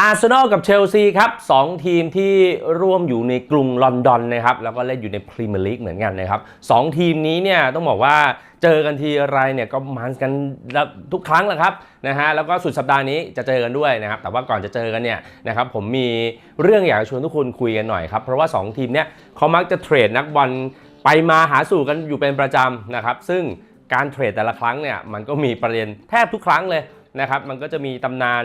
อาร์เซนอลกับเชลซีครับสองทีมที่ร่วมอยู่ในกรุงลอนดอนนะครับแล้วก็เล่นอยู่ในพรีเมียร์ลีกเหมือนกันนะครับสองทีมนี้เนี่ยต้องบอกว่าเจอกันทีไรเนี่ยก็มันกันทุกครั้งแหละครับนะฮะแล้วก็สุดสัปดาห์นี้จะเจอกันด้วยนะครับแต่ว่าก่อนจะเจอกันเนี่ยนะครับผมมีเรื่องอยากจะชวนทุกคนคุยกันหน่อยครับเพราะว่า 2 ทีมเนี่ยเขามักจะเทรดนักบอลไปมาหาสู่กันอยู่เป็นประจำนะครับซึ่งการเทรดแต่ละครั้งเนี่ยมันก็มีประเด็นแทบทุกครั้งเลย นะครับมันก็จะมีตำนาน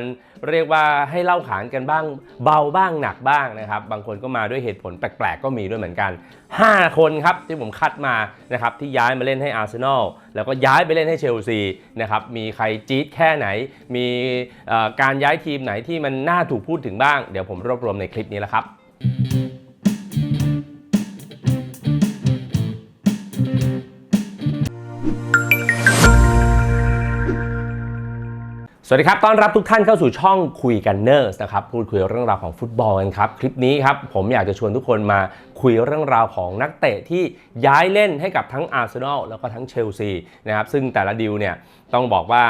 เรียกว่าให้เล่าขานกันบ้าง เบาบ้างหนักบ้างนะครับ บางคนก็มาด้วยเหตุผลแปลกๆ ก็มีด้วยเหมือนกัน 5 คนครับที่ผมคัดมานะครับที่ย้ายมาเล่นให้อาร์เซนอลแล้วก็ย้ายไปเล่นให้เชลซีนะครับมีใครจี๊ดแค่ไหน มีการย้ายทีมไหนที่มันน่าถูกพูดถึงบ้าง เดี๋ยวผมรวบรวมในคลิปนี้แล้วครับ สวัสดีครับ ต้อนรับทุกท่านเข้าสู่ช่องคุยกันเนอร์สนะครับ พูดคุยเรื่องราวของฟุตบอลกันครับ คลิปนี้ครับ ผมอยากจะชวนทุกคนมาคุยเรื่องราวของนักเตะที่ย้ายเล่นให้กับทั้งอาร์เซนอลแล้วก็ทั้งเชลซีนะครับ ซึ่งแต่ละดีลเนี่ย ต้องบอกว่า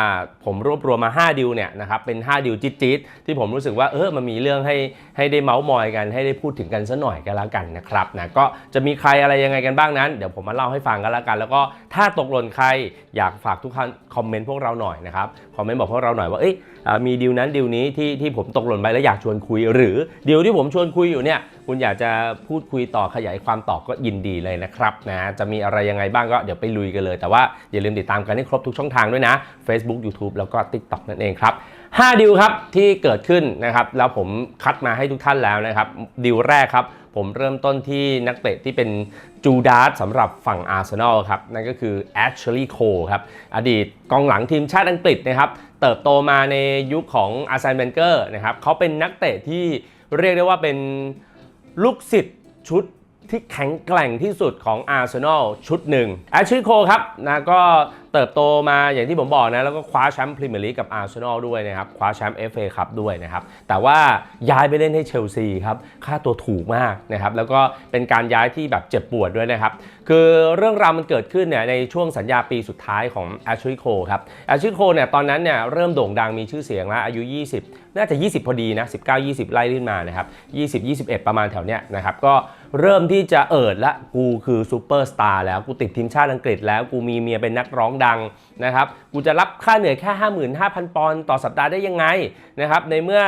ผมรวบรวมมา 5 ดิวเนี่ยนะครับเป็น 5ดีลจี๊ดๆที่ผมรู้สึกว่าเออมันมีเรื่องให้ให้ได้เมาส์มอยกันให้ได้พูดถึงกันซะหน่อยกันแล้วกันนะครับนะก็จะมีใครอะไรยังไงกันบ้างนั้น เดี๋ยวผมมาเล่าให้ฟังกันแล้วกัน แล้วก็ถ้าตกหล่นใครอยากฝากทุกคนคอมเมนต์พวกเราหน่อยนะครับคอมเมนต์บอกพวกเราหน่อยว่าเอ้ย มีดีลนั้นดีลนี้ที่ที่ผมตกหล่นไปแล้วอยากชวนคุย หรือดีลที่ผมชวนคุยอยู่เนี่ยคุณอยากจะพูดคุยต่อขยายความต่อก็ยินดีเลยนะครับนะจะมีอะไรยังไงบ้างก็เดี๋ยวไปลุยกันเลย แต่ว่าอย่าลืมติดตามกันให้ครบทุกช่องทางด้วยนะ Facebook YouTube แล้วก็ TikTok นั่นเองครับ 5ดิวครับที่เกิดขึ้นนะครับแล้วผมคัดมาให้ทุกท่านแล้วนะครับดิวแรกครับ ผมเริ่มต้นที่นักเตะที่เป็นจูดาสสำหรับฝั่งอาร์เซนอลครับ นั่นก็คือแอชลีย์โคครับ อดีตกองหลังทีมชาติอังกฤษนะครับ เติบโตมาในยุคของอาร์เซนเบนเกอร์นะครับเขาเป็นนักเตะที่เรียกได้ว่าเป็นลูกศิษย์ชุดที่แข็งแกร่งที่สุดของอาร์เซนอลชุดหนึ่งแอชลีย์โคครับนะก็ เติบโตมาอย่างที่ผมบอกนะ แล้วก็คว้าแชมป์พรีเมียร์ลีกกับอาร์เซนอลด้วยนะครับ คว้าแชมป์เอฟเอคัพด้วยนะครับ แต่ว่าย้ายไปเล่นให้เชลซีครับ ค่าตัวถูกมากนะครับ แล้วก็เป็นการย้ายที่แบบเจ็บปวดด้วยนะครับ คือเรื่องราวมันเกิดขึ้นเนี่ยในช่วงสัญญาปีสุดท้ายของแอชลีย์โคครับแอชลีย์โคเนี่ยตอนนั้นเนี่ยเริ่มโด่งดังมีชื่อเสียงแล้วอายุ 20 น่าจะ 20 พอดีนะ 19 20 ไล่ขึ้นมานะครับ 20 21 ประมาณแถวเนี้ยนะครับก็เริ่มที่จะเอิดละกูคือซูเปอร์สตาร์แล้วกูติดทีมชาติอังกฤษแล้วกูมีเมียเป็นนักร้องดังนะครับกูจะรับค่าเหนื่อยแค่ 55,000 ปอนด์ต่อสัปดาห์ได้ยังไงนะครับในเมื่อ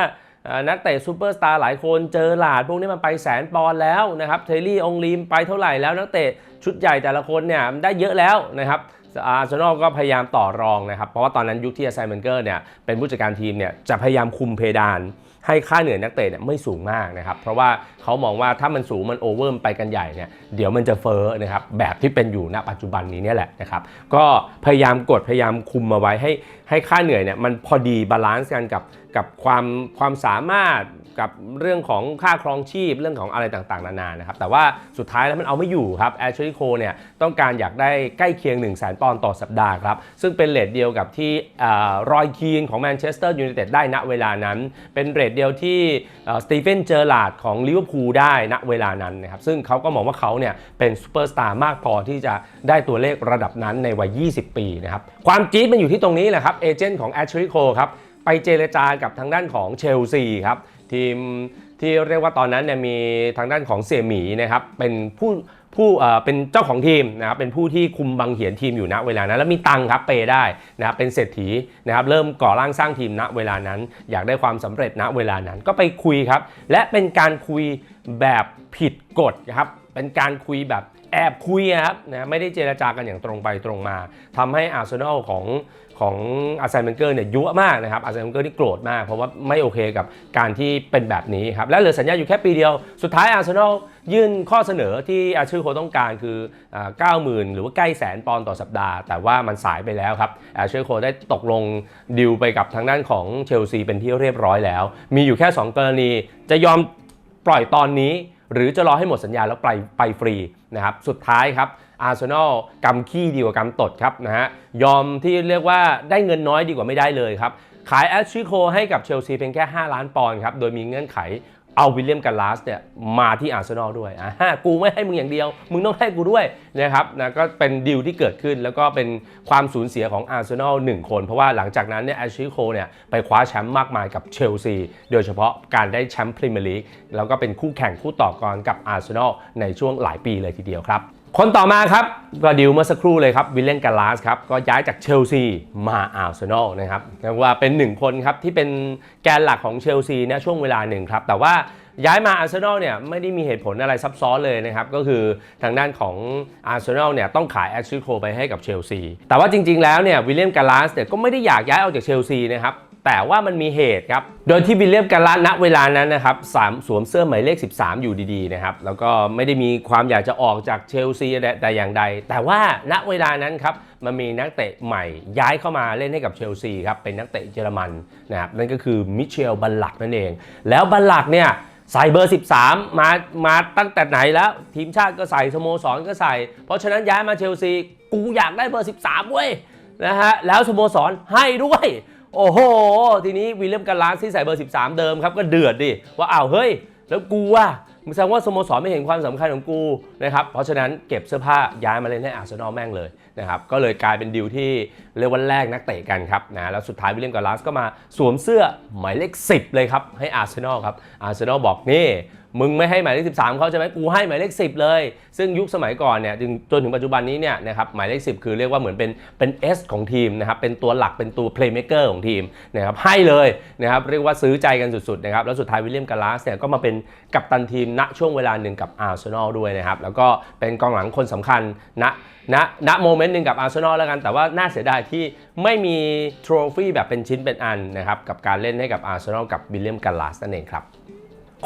อนักเตะซูเปอร์สตาร์หลายคนเจอหลาดพวกนี้มันไปแสนปอนด์แล้วนะครับเทลลี่องลีมไปเท่าไหร่แล้วนักเตะชุดใหญ่แต่ละคนเนี่ยมันได้เยอะแล้วนะครับอาร์เซนอลก็พยายามต่อรองนะครับ เพราะว่าตอนนั้นยุคที่อาไซเมนเกอร์เนี่ยเป็นผู้จัดการทีมเนี่ยจะพยายามคุมเพดาน ให้ค่าเหนื่อยนักเตะเนี่ยไม่สูงมากนะครับ เพราะว่าเขามองว่าถ้ามันสูงมันโอเวอร์ไปกันใหญ่เนี่ยเดี๋ยวมันจะเฟ้อนะครับแบบที่เป็นอยู่ณปัจจุบันนี้เนี่ยแหละนะครับก็พยายามกดพยายามคุมมาไว้ให้ให้ค่าเหนื่อยเนี่ยมันพอดีบาลานซ์กันกับกับความความสามารถกับเรื่องของค่าครองชีพเรื่องของอะไรต่างๆ นานานะครับ แต่ว่าสุดท้ายแล้วมันเอาไม่อยู่ครับแอชลีย์โคเนี่ยต้องการอยากได้ใกล้เคียง 1 0 0 0 0แปอนด์ต่อสัปดาห์ครับ ซึ่งเป็นเรทเดียวกับที่รอยคีนของแมนเชสเตอร์ยูไนเต็ดได้ณเวลานั้นเป็นเรทเดียวที่สตีเฟนเจอร์ลาดของลิเวอร์พูลได้ณเวลานั้นนะครับซึ่งเขาก็มองว่าเขาเนี่ยเป็นซูเปอร์สตาร์มากพอที่จะได้ตัวเลขระดับนั้นในวัย 20 ปีนะครับความจี๊ดมันอยู่ที่ตรงนี้แหละครับเอเจนต์ของแอชลีย์โคครับไปเจรจากับทางด้านของเชลซีครับทีมที่เรียกว่าตอนนั้นเนี่ยมีทางด้านของเสี่ยหมีนะครับเป็นผู้ ผู้เป็นเจ้าของทีมนะครับเป็นผู้ที่คุมบังเหียนทีมอยู่ณเวลานั้น แล้วมีตังค์ครับเปย์ได้นะครับเป็นเศรษฐีนะครับเริ่มก่อร่างสร้างทีมณเวลานั้น อยากได้ความสำเร็จณเวลานั้นก็ไปคุยครับ และเป็นการคุยแบบผิดกฎครับเป็นการคุยแบบแอบคุยครับนะไม่ได้เจรจากันอย่างตรงไปตรงมาทำให้อาร์เซนอลของ ของอาร์เซนเบนเกอร์เนี่ยยั่วมากนะครับอาร์เซนเบนเกอร์ที่โกรธมาก เพราะว่าไม่โอเคกับการที่เป็นแบบนี้ครับและเหลือสัญญาอยู่แค่ปีเดียว สุดท้ายอาร์เซนอลยื่นข้อเสนอที่อาชื่อโคต้องการคืออ่า90,000 หรือว่าใกล้แสนปอนด์ต่อสัปดาห์ แต่ว่ามันสายไปแล้วครับอาชื่อโคได้ตกลงดิวไปกับทางด้านของเชลซีเป็นที่เรียบร้อยแล้ว มีอยู่แค่ 2 กรณีจะยอมปล่อยตอนนี้หรือจะรอให้หมดสัญญาแล้วไปไปฟรีนะครับ สุดท้ายครับ อาร์เซนอลกำขี้ดีกว่ากำตดครับนะฮะยอมที่เรียกว่าได้เงินน้อยดีกว่าไม่ได้เลยครับ ขายแอชชิโคให้กับเชลซีเพียงแค่ 5 ล้านปอนด์ครับ โดยมีเงื่อนไขเอาวิลเลียมกาลาสเนี่ยมาที่อาร์เซนอลด้วยอ่ากูไม่ให้มึงอย่างเดียว มึงต้องให้กูด้วยนะครับนะก็เป็นดีลที่เกิดขึ้นแล้วก็เป็นความสูญเสียของอาร์เซนอลหนึ่งคน เพราะว่าหลังจากนั้นเนี่ยแอชลีโคเนี่ยไปคว้าแชมป์มากมายกับเชลซี โดยเฉพาะการได้แชมป์พรีเมียร์ลีกแล้วก็เป็นคู่แข่งคู่ต่อกรกับอาร์เซนอลในช่วงหลายปีเลยทีเดียวครับ คนต่อมาครับก็ดิวเมื่อสักครู่เลยครับวิลเลนกาลาสครับก็ย้ายจากเชลซีมาอาร์เซนอลนะครับเรียกว่าเป็นหนึ่งคนครับที่เป็นแกนหลักของเชลซีนะช่วงเวลาหนึ่งครับ แต่ว่าย้ายมาอาร์เซนอลเนี่ยไม่ได้มีเหตุผลอะไรซับซ้อนเลยนะครับ ก็คือทางด้านของอาร์เซนอลเนี่ยต้องขายแอชลีย์โคไปให้กับเชลซีแต่ว่าจริงๆแล้วเนี่ยวิลเลียมกาลาสเนี่ยก็ไม่ได้อยากย้ายออกจากเชลซีนะครับ แต่ว่ามันมีเหตุครับ โดยที่วิลเลียมกาลาสณเวลานั้นนะครับสามสวมเสื้อหมายเลข 13 อยู่ดีๆนะครับ แล้วก็ไม่ได้มีความอยากจะออกจากเชลซีแต่อย่างใด แต่ว่าณเวลานั้นครับมันมีนักเตะใหม่ย้ายเข้ามาเล่นให้กับเชลซีครับเป็นนักเตะเยอรมันนะครับนั่นก็คือมิเชลบัลลักนั่นเอง แล้วบัลลักเนี่ยใส่เบอร์ 13 มามาตั้งแต่ไหนแล้ว ทีมชาติก็ใส่สโมสรก็ใส่ เพราะฉะนั้นย้ายมาเชลซีกูอยากได้เบอร์ 13เว้ยนะฮะแล้วสโมสรให้ด้วย โอ้โห ทีนี้วิลเลียมกาลาสที่ใส่เบอร์ 13 เดิมครับ ก็เดือดดิ ว่าอ้าวเฮ้ย แล้วกูว่ามึงแสดงว่าสโมสรไม่เห็นความสำคัญของกูนะครับ เพราะฉะนั้นเก็บเสื้อผ้าย้ายมาเล่นให้อาร์เซนอลแม่งเลยนะครับ ก็เลยกลายเป็นดีลที่เรียกว่าแรกนักเตะกันครับนะ แล้วสุดท้ายวิลเลียมกาลาสก็มาสวมเสื้อหมายเลข 10 เลยครับ ให้อาร์เซนอลครับ อาร์เซนอลบอกนี่ มึงไม่ให้หมายเลข 13 เขาใช่ไหมกูให้หมายเลข 10 เลย ซึ่งยุคสมัยก่อนเนี่ยจนจนถึงปัจจุบันนี้เนี่ยนะครับหมายเลข 10 คือเรียกว่าเหมือนเป็นเป็น S ของทีมนะครับเป็นตัวหลักเป็นตัว playmaker ของทีมนะครับให้เลยนะครับเรียกว่าซื้อใจกันสุดๆนะครับแล้วสุดท้ายวิลเลียมกาลาสเนี่ยก็มาเป็นกัปตันทีมณช่วงเวลาหนึ่งกับอาร์เซนอลด้วยนะครับแล้วก็เป็นกองหลังคนสำคัญณณณโมเมนต์หนึ่งกับอาร์เซนอลแล้วกันแต่ว่าน่าเสียดายที่ไม่มีทรฟี่แบบเป็นชิ้นเป็นอันนะครับกับการเล่นให้กับอาร์เซนอลกับวิลเลียมกาลาสนั่นเองครับ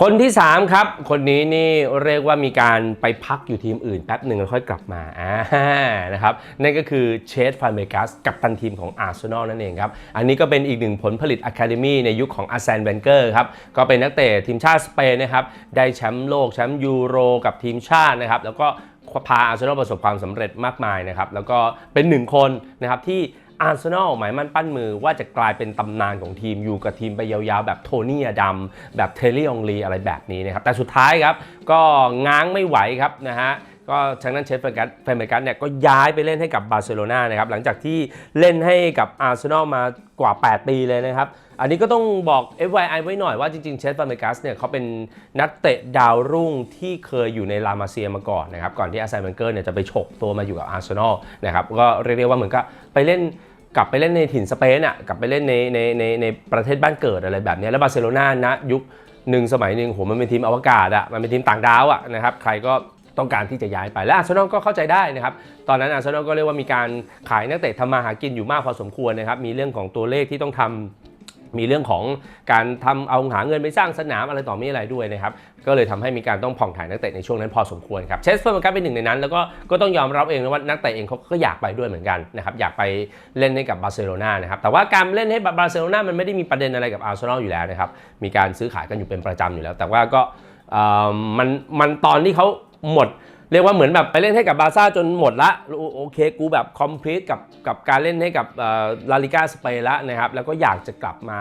คนที่ 3 ครับ คนนี้นี่เรียกว่ามีการไปพักอยู่ทีมอื่นแป๊บหนึ่งแล้วค่อยกลับมาอ่านะครับนั่นก็คือเชสฟาเมกัสกับตันทีมของอาร์เซนอลนั่นเองครับ อันนี้ก็เป็นอีกหนึ่งผลผลิตอะคาเดมีในยุคของอาร์เซนเวนเกอร์ครับก็เป็นนักเตะทีมชาติสเปนนะครับได้แชมป์โลกแชมป์ยูโรกับทีมชาตินะครับแล้วก็พาอาร์เซนอลประสบความสำเร็จมากมายนะครับแล้วก็เป็นหนึ่งคนนะครับที่ อาร์เซนอลหมายมั่นปั้นมือว่าจะกลายเป็นตำนานของทีมอยู่กับทีมไปยาวๆ แบบโทนี่อดัมแบบเทเลลี่องลีอะไรแบบนี้นะครับ แต่สุดท้ายครับ ก็ง้างไม่ไหวครับนะฮะก็ทางนั้นเชฟเฟอร์กัสเฟเมกัสเนี่ยก็ย้ายไปเล่นให้กับบาร์เซโลนานะครับหลังจากที่เล่นให้กับอาร์เซนอลมากว่า 8 ปีเลยนะครับ อันนี้ก็ต้องบอก FYI ไว้หน่อยว่าจริงๆ เชฟฟาเมกัสเนี่ยเขาเป็นนักเตะดาวรุ่งที่เคยอยู่ในลามาเซียมาก่อนนะครับก่อนที่อาร์เซนเวนเกอร์เนี่ยจะไปฉกตัวมาอยู่กับอาร์เซนอลนะครับก็เรียกได้ว่าเหมือนกับไปเล่น กลับไปเล่นในถิ่นสเปนอะกลับไปเล่นในในในในประเทศบ้านเกิดอะไรแบบนี้แล้วบาร์เซโลนานะยุคหนึ่งสมัยหนึ่งโหมันเป็นทีมอวกาศอะมันเป็นทีมต่างดาวอะนะครับใครก็ต้องการที่จะย้ายไปและอาร์เซนอลก็เข้าใจได้นะครับ ตอนนั้นอาร์เซนอลก็เรียกว่ามีการขายนักเตะทำมาหากินอยู่มากพอสมควรนะครับ มีเรื่องของตัวเลขที่ต้องทำ มีเรื่องของการทำเอาหาเงินไปสร้างสนามอะไรต่อมีอะไรด้วยนะครับ ก็เลยทำให้มีการต้องผ่องถ่ายนักเตะในช่วงนั้นพอสมควรครับเชสเฟอร์มันก็เป็นหนึ่งในนั้น แล้วก็ก็ต้องยอมรับเองนะว่านักเตะเองเขาก็อยากไปด้วยเหมือนกันนะครับอยากไปเล่นให้กับบาร์เซโลนานะครับแต่ว่าการเล่นให้บาร์เซโลนามันไม่ได้มีประเด็นอะไรกับอาร์เซนอลอยู่แล้วนะครับมีการซื้อขายกันอยู่เป็นประจำอยู่แล้ว แต่ว่าก็เอ่อมันมันตอนที่เขาหมด เรียกว่าเหมือนแบบไปเล่นให้กับบาซ่าจนหมดละโอเคกูแบบคอมพลีทกับกับการเล่นให้กับลาลิกาสเปนละนะครับแล้วก็อยากจะกลับมา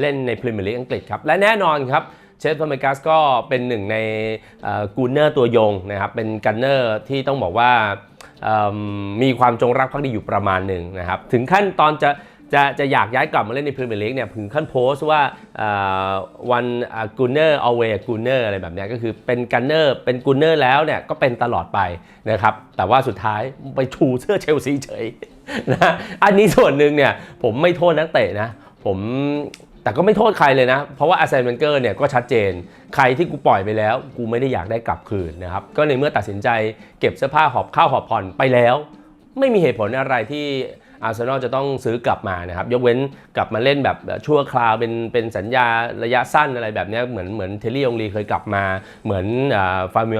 เล่นในพรีเมียร์ลีกอังกฤษครับ และแน่นอนครับเชสฟอร์เมกัสก็เป็นหนึ่งในกูเนอร์ตัวยงนะครับเป็นกันเนอร์ที่ต้องบอกว่ามีความจงรักภักดีอยู่ประมาณหนึ่งนะครับถึงขั้นตอนจะ จะจะอยากย้ายกลับมาเล่นในพรีเมียร์ลีกเนี่ยถึงขั้นโพสต์ว่าวันกูเนอร์เอาเวกูเนอร์อะไรแบบนี้ก็คือเป็นกันเนอร์เป็นกูเนอร์แล้วเนี่ยก็เป็นตลอดไปนะครับแต่ว่าสุดท้ายไปชูเสื้อเชลซีเฉยนะอันนี้ส่วนหนึ่งเนี่ยผมไม่โทษนักเตะนะผมแต่ก็ไม่โทษใครเลยนะ เพราะว่าอาร์เซนเวนเกอร์เนี่ยก็ชัดเจน ใครที่กูปล่อยไปแล้ว กูไม่ได้อยากได้กลับคืนนะครับ ก็ในเมื่อตัดสินใจเก็บเสื้อผ้าหอบข้าวหอบผ่อนไปแล้ว ไม่มีเหตุผลอะไรที่ อาร์เซนอลจะต้องซื้อกลับมานะครับยกเว้นกลับมาเล่นแบบชั่วคราวเป็นเป็นสัญญาระยะสั้นอะไรแบบนี้เหมือนเหมือนเทลลี่องลีเคยกลับมา เหมือนฟาร์มิ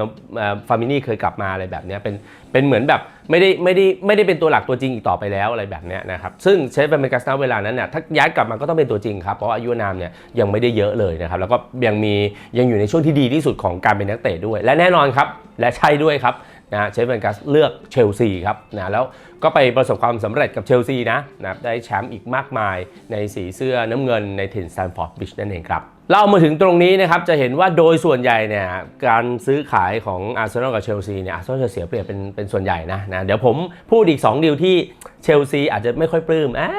ฟาร์มินี่เคยกลับมาอะไรแบบนี้เป็นเป็นเหมือนแบบไม่ได้ไม่ได้ไม่ได้เป็นตัวหลักตัวจริงอีกต่อไปแล้วอะไรแบบนี้นะครับซึ่งเชฟเบนเมกัสนาเวลานั้นเนี่ยถ้าย้ายกลับมาก็ต้องเป็นตัวจริงครับเพราะอายุนามเนี่ยยังไม่ได้เยอะเลยนะครับแล้วก็ยังมียังอยู่ในช่วงที่ดีที่สุดของการเป็นนักเตะด้วย และแน่นอนครับและใช่ด้วยครับ นะเชฟเวนกัสเลือกเชลซีครับนะแล้วก็ไปประสบความสำเร็จกับเชลซีนะนะได้แชมป์อีกมากมายในสีเสื้อน้ำเงินในถิ่นแซนฟอร์ดบิชนั่นเองครับเล่ามาถึงตรงนี้นะครับจะเห็นว่าโดยส่วนใหญ่เนี่ยการซื้อขายของอาร์เซนอลกับเชลซีเนี่ยอาร์เซนอลจะเสียเปรียบเป็นเป็นส่วนใหญ่นะนะเดี๋ยวผมพูดอีก 2 ดีลที่เชลซีอาจจะไม่ค่อยปลื้มอ่า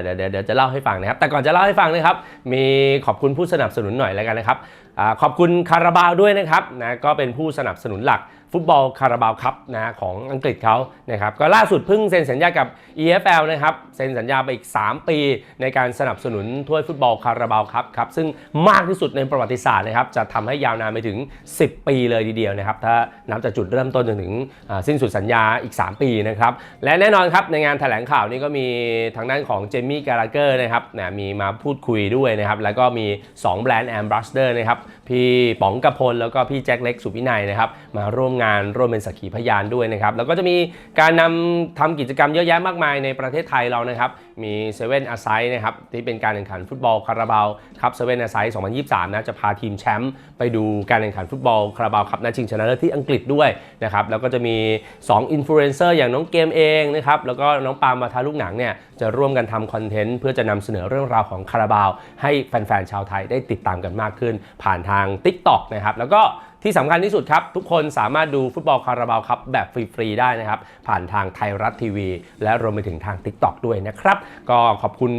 เดี๋ยวเดี๋ยวเดี๋ยวจะเล่าให้ฟังนะครับแต่ก่อนจะเล่าให้ฟังนะครับมีขอบคุณผู้สนับสนุนหน่อยแล้วกันนะครับอขอบคุณคาราบาวด้วยนะครับนะก็เป็นผู้สนับสนุนหลัก ฟุตบอลคาราบาวคัพนะของอังกฤษเขานะครับก็ล่าสุดเพิ่งเซ็นสัญญากับ EFL นะครับเซ็นสัญญาไปอีก 3 ปีในการสนับสนุนถ้วยฟุตบอลคาราบาวคัพครับซึ่งมากที่สุดในประวัติศาสตร์นะครับจะทำให้ยาวนานไปถึง 10 ปีเลยทีเดียวนะครับถ้านับจากจุดเริ่มต้นจนถึงสิ้นสุดสัญญาอีก 3 ปีนะครับและแน่นอนครับในงานแถลงข่าวนี้ก็มีทางด้านของเจมี่การาเกอร์นะครับนะมีมาพูดคุยด้วยนะครับแล้วก็มี 2 แบรนด์แอมบรัสเดอร์นะครับพี่ป๋องกระพลแล้วก็พี่แจ็คเล็กสุวินัยนะครับมาร่วมงานร่วมเป็นสักขีพยานด้วยนะครับแล้วก็จะมีการนำทำกิจกรรมเยอะแยะมากมายในประเทศไทยเรานะครับมีเซเว่นอาไซนะครับที่เป็นการแข่งขันฟุตบอลคาราบาวครับเซเว่นอาไซ2023นะจะพาทีมแชมป์ไปดูการแข่งขันฟุตบอลคาราบาวครับนัดชิงชนะเลิศที่อังกฤษด้วยนะครับแล้วก็จะมี 2 อินฟลูเอนเซอร์อย่างน้องเกมเองนะครับแล้วก็น้องปาล์มมาทาลูกหนังเนี่ยจะร่วมกันทำคอนเทนต์เพื่อจะนำเสนอเรื่องราวของคาราบาว ให้แฟนๆชาวไทยได้ติดตามกันมากขึ้น ผ่านทาง TikTok นะครับแล้วก็ ที่สำคัญที่สุดครับ ทุกคนสามารถดูฟุตบอลคาราบาวครับแบบฟรีๆได้นะครับ ผ่านทางไทยรัฐทีวี และรวมไปถึงทาง TikTok ด้วยนะครับ ก็ขอบคุณ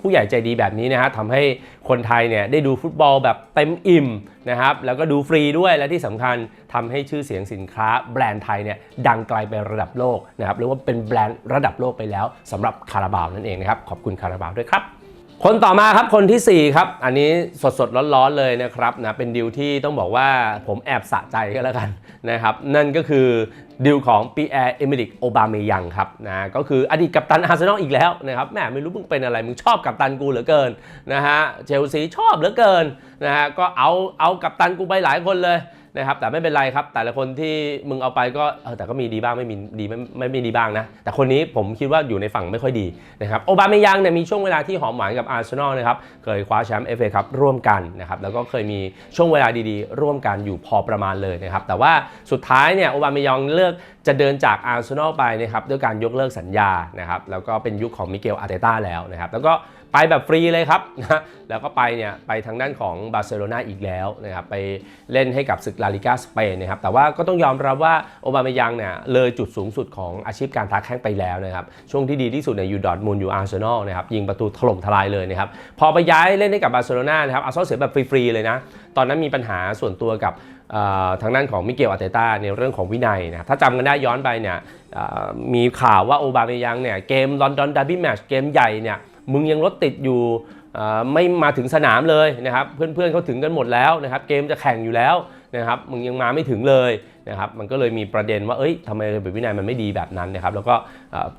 ผู้ใหญ่ใจดีแบบนี้นะฮะทำให้คนไทยเนี่ยได้ดูฟุตบอลแบบเต็มอิ่มนะครับแล้วก็ดูฟรีด้วยและที่สำคัญทำให้ชื่อเสียงสินค้าแบรนด์ไทยเนี่ยดังไกลไประดับโลกนะครับเรียกว่าเป็นแบรนด์ระดับโลกไปแล้วสำหรับคาราบาวนั่นเองนะครับขอบคุณคาราบาวด้วยครับ คนต่อมาครับคนทีสี่ 4 ครับ อันนี้สดสดร้อนๆเลยนะครับนะเป็นดิวที่ต้องบอกว่าผมแอบสะใจก็แล้วกันนะครับ นั่นก็คือ ดิวของปีแอร์เอมิริกโอบาเมยังครับนะก็คืออดีตกัปตันอาร์เซนอลอีกแล้วนะครับแหมไม่รู้มึงเป็นอะไร มึงชอบกัปตันกูเหลือเกินนะฮะเชลซีชอบเหลือเกินนะฮะก็เอาเอากัปตันกูไปหลายคนเลยนะครับแต่ไม่เป็นไรครับ แต่ละคนที่มึงเอาไปก็เออแต่ก็มีดีบ้างไม่มีดีไม่ไม่ม่ดีบ้างนะ แต่คนนี้ผมคิดว่าอยู่ในฝั่งไม่ค่อยดีนะครับโอบาเมยังเนี่ยมีช่วงเวลาที่หอมหวานกับอาร์เซนอลนะครับเคยคว้าแชมป์เอฟเอคัพร่วมกันนะครับแล้วก็เคยมีช่วงเวลาดีๆ ร่วมกันอยู่พอประมาณเลยนะครับแต่ว่าสุดท้ายเนี่ยโอบาเมยังเลอกจะเดินจากอาร์เซนอลไปนะครับด้วยการยกเลิกสัญญานะครับแล้วก็เป็นยุคของมิเกลอาร์เตต้าแล้วนะครับแล้วก็ไปแบบฟรีเลยครับนะแล้วก็ไปเนี่ยไปทางด้านของบาร์เซโลนาอีกแล้วนะครับไปเล่นให้กับศึกลาลิกาสเปนนะครับแต่ว่าก็ต้องยอมรับว่าโอบาเมยังเนี่ยเลยจุดสูงสุดของอาชีพการท้าแข้งไปแล้วนะครับช่วงที่ดีที่สุดเนี่ยอยู่ดอทมุนด์อยู่อาร์เซนอลนะครับยิงประตูถล่มทลายเลยนะครับพอไปย้ายเล่นให้กับบาร์เซโลนานะครับอาร์เซนอลเสียแบบฟรีๆเลยนะตอนนั้นมีปัญหาส่วนตัวกับ ทางด้านของมิเกลอาเตต้าในเรื่องของวินัยนะครับถ้าจำกันได้ย้อนไปเนี่ยมีข่าวว่าโอบาเมยังเนี่ยเกมลอนดอนดาร์บี้แมชเกมใหญ่เนี่ยมึงยังรถติดอยู่ไม่มาถึงสนามเลยนะครับเพื่อนๆเขาถึงกันหมดแล้วนะครับเกมจะแข่งอยู่แล้ว นะครับมึงยังมาไม่ถึงเลยนะครับมันก็เลยมีประเด็นว่าเอ้ยทำไมระเบียบวินัยมันไม่ดีแบบนั้นนะครับแล้วก็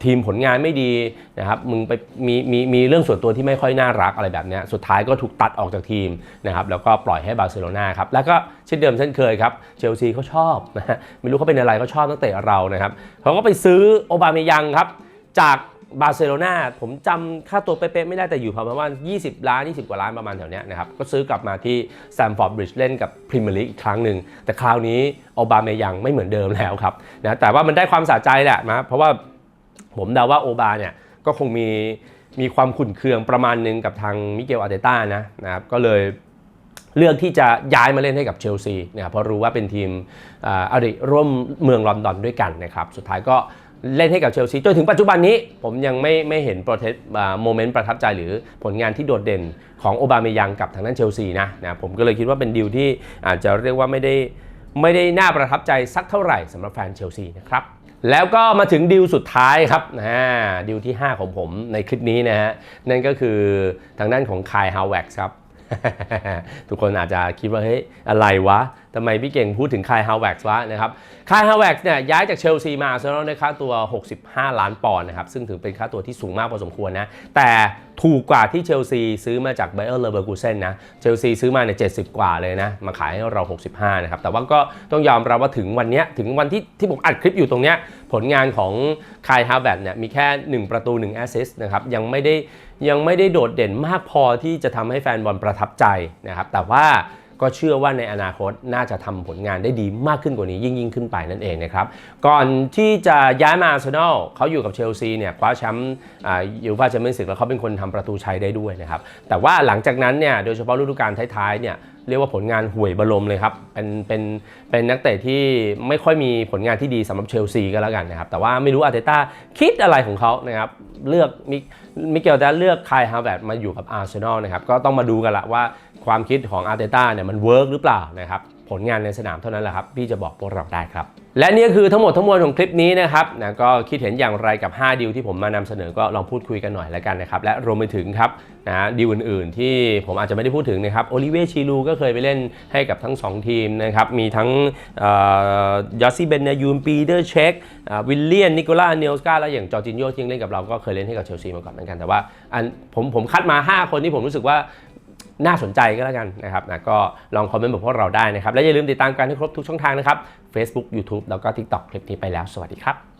ทีมผลงานไม่ดีนะครับมึงไปมีมีมีเรื่องส่วนตัวที่ไม่ค่อยน่ารักอะไรแบบนี้สุดท้ายก็ถูกตัดออกจากทีมนะครับแล้วก็ปล่อยให้บาร์เซโลนาครับแล้วก็เช่นเดิมเช่นเคยครับเชลซีเขาชอบนะฮะไม่รู้เขาเป็นอะไรเขาชอบตั้งแต่เรานะครับเขาก็ไปซื้อโอบาเมยังครับจาก บาร์เซโลนาผมจำค่าตัวเป๊ะๆไม่ได้แต่อยู่ประมาณ 20 ล้าน 20 กว่าล้านประมาณแถวเนี้ยนะครับ ก็ซื้อกลับมาที่แซมฟอร์ดบริดจ์เล่นกับพรีเมียร์ลีกอีกครั้งหนึ่ง แต่คราวนี้โอบาเมยังไม่เหมือนเดิมแล้วครับนะแต่ว่ามันได้ความสะใจแหละนะเพราะว่าผมเดาว่าโอบาเนี่ยก็คงมีมีความขุ่นเคืองประมาณหนึงกับทางมิเกลอาร์เตต้านะนะครับก็เลยเลือกที่จะย้ายมาเล่นให้กับเชลซีนะครับเพราะรู้ว่าเป็นทีมอ่าอริร่วมเมืองลอนดอนด้วยกันนะครับสุดท้ายก็ เล่นให้กับเชลซีจนถึงปัจจุบันนี้ผมยังไม่ไม่เห็นโปรเทสโมเมนต์ประทับใจหรือผลงานที่โดดเด่นของโอบาเมยังกับทางด้านเชลซีนะนะผมก็เลยคิดว่าเป็นดีลที่อาจจะเรียกว่าไม่ได้ไม่ได้น่าประทับใจสักเท่าไหร่สำหรับแฟนเชลซีนะครับแล้วก็มาถึงดีลสุดท้ายครับนะดีลที่ 5 ของผมในคลิปนี้นะฮะนั่นก็คือทางด้านของคายฮาวเวกครับ ทุกคนอาจจะคิดว่าเฮ้ยอะไรวะทำไมพี่เก่งพูดถึงคายฮาวเวกวะนะครับคายฮาวเวกเนี่ยย้ายจากเชลซีมาอาร์เซนอลในค่าตัว 65 ล้านปอนด์นะครับซึ่งถือเป็นค่าตัวที่สูงมากพอสมควรนะแต่ถูกกว่าที่เชลซีซื้อมาจากไบเออร์เลเวอร์กูเซนนะเชลซีซื้อมาเนี่ย70กว่าเลยนะมาขายให้เรา 65 นะครับแต่ว่าก็ต้องยอมรับว่าถึงวันเนี้ยถึงวันที่ที่ผมอัดคลิปอยู่ตรงเนี้ยผลงานของคายฮาวเวกเนี่ยมีแค่ 1 ประตู 1 แอสซิสต์นะครับยังไม่ได้ ยังไม่ได้โดดเด่นมากพอที่จะทำให้แฟนบอลประทับใจนะครับแต่ว่าก็เชื่อว่าในอนาคตน่าจะทำผลงานได้ดีมากขึ้นกว่านี้ยิ่งยิ่งขึ้นไปนั่นเองนะครับ ก่อนที่จะย้ายมาอาร์เซนอลเขาอยู่กับเชลซีเนี่ยคว้าแชมป์อยูฟ่าแชมเปี้ยนส์ลีกแล้วเขาเป็นคนทำประตูชัยได้ด้วยนะครับ แต่ว่าหลังจากนั้นเนี่ยโดยเฉพาะฤดูกาลท้ายๆเนี่ย เรียกว่าผลงานห่วยบรมเลยครับ เป็นเป็นเป็นนักเตะที่ไม่ค่อยมีผลงานที่ดีสำหรับเชลซีก็แล้วกันนะครับ แต่ว่าไม่รู้อาร์เตต้าคิดอะไรของเขานะครับ เลือกมิมิเกลจะเลือกคายฮาวเวิร์ดมาอยู่กับอาร์เซนอลนะครับ ก็ต้องมาดูกันละว่าความคิดของอาร์เตต้าเนี่ยมันเวิร์กหรือเปล่านะครับ ผลงานในสนามเท่านั้นแหละครับพี่จะบอกพวกเราได้ครับ และนี่คือทั้งหมดทั้งมวลของคลิปนี้นะครับนะก็คิดเห็นอย่างไรกับ 5 ดีลที่ผมมานำเสนอก็ลองพูดคุยกันหน่อยแล้วกันนะครับและรวมไปถึงครับนะดีลอื่นๆ ที่ผมอาจจะไม่ได้พูดถึงนะครับโอลิเวียชีลูก็เคยไปเล่นให้กับทั้ง 2 ทีมนะครับมีทั้งยอสซี่เบนนายูนปีเดอร์เช็ควิลเลียนนิโคล่าเนลสกาแล้วอย่างจอร์จินโยที่ยังเล่นกับเราก็เคยเล่นให้กับเชลซีมาก่อนเหมือนกันแต่ว่าอันผมผมคัดมา 5 คนที่ผมรู้สึกว่า น่าสนใจก็แล้วกันนะครับนะก็ลองคอมเมนต์บอกพวกเราได้นะครับ และอย่าลืมติดตามกันให้ครบทุกช่องทางนะครับ Facebook YouTube แล้วก็ TikTok คลิปนี้ไปแล้ว สวัสดีครับ